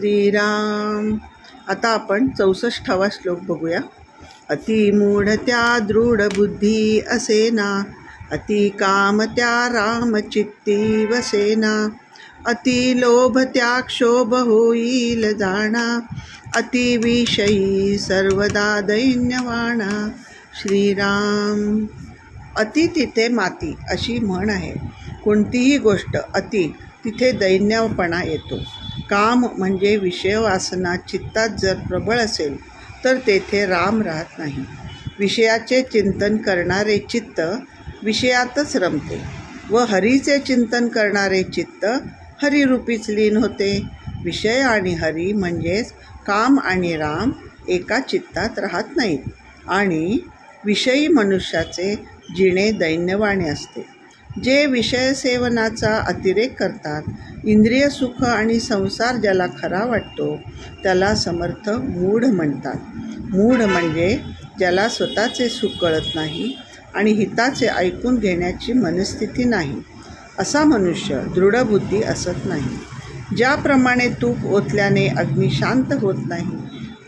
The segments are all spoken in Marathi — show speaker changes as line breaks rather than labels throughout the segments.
श्रीराम. आता आपण चौसष्टावा श्लोक बघूया. अतिमूढत्या दृढ बुद्धी असेना. अति काम त्या रामचित्ती वसेना अति लोभ त्या क्षोभ होईल जाणा. अतिविषयी सर्वदा दैन्यवाणा. श्रीराम. अति तिथे माती अशी म्हण आहे. कोणतीही गोष्ट अति तिथे दैन्यपणा येतो. काम म्हणजे विषयवासना चित्तात जर प्रबळ असेल तर तेथे राम राहत नाही. विषयाचे चिंतन करणारे चित्त विषयातच रमते व हरीचे चिंतन करणारे चित्त हरिरूपीच लीन होते. विषय आणि हरी म्हणजेच काम आणि राम एका चित्तात राहत नाहीत आणि विषयी मनुष्याचे जिणे दैन्यवाणे असते. जे विषयसेवनाचा अतिरेक करतात इंद्रिय सुख आणि संसार ज्याला खरा वाटतो त्याला समर्थ मूढ म्हणतात. मूढ म्हणजे ज्याला स्वतःचे सुख कळत नाही आणि हिताचे ऐकून घेण्याची मनस्थिती नाही. असा मनुष्य दृढबुद्धी असत नाही. ज्याप्रमाणे तूप ओतल्याने अग्नी शांत होत नाही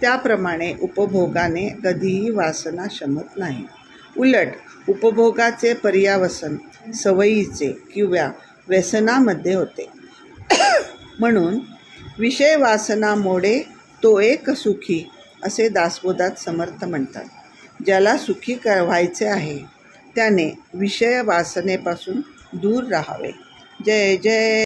त्याप्रमाणे उपभोगाने कधीही वासना शमत नाही. उलट उपभोगाचे पर्यावसन सवयीचे किंवा व्यसनामध्ये होते. म्हणून विषय वासना मोडे तो एक सुखी असे दासबोधात समर्थ म्हणतात. ज्याला सुखी क व्हायचे आहे त्याने विषय वासनेपासून दूर राहावे. जय जय.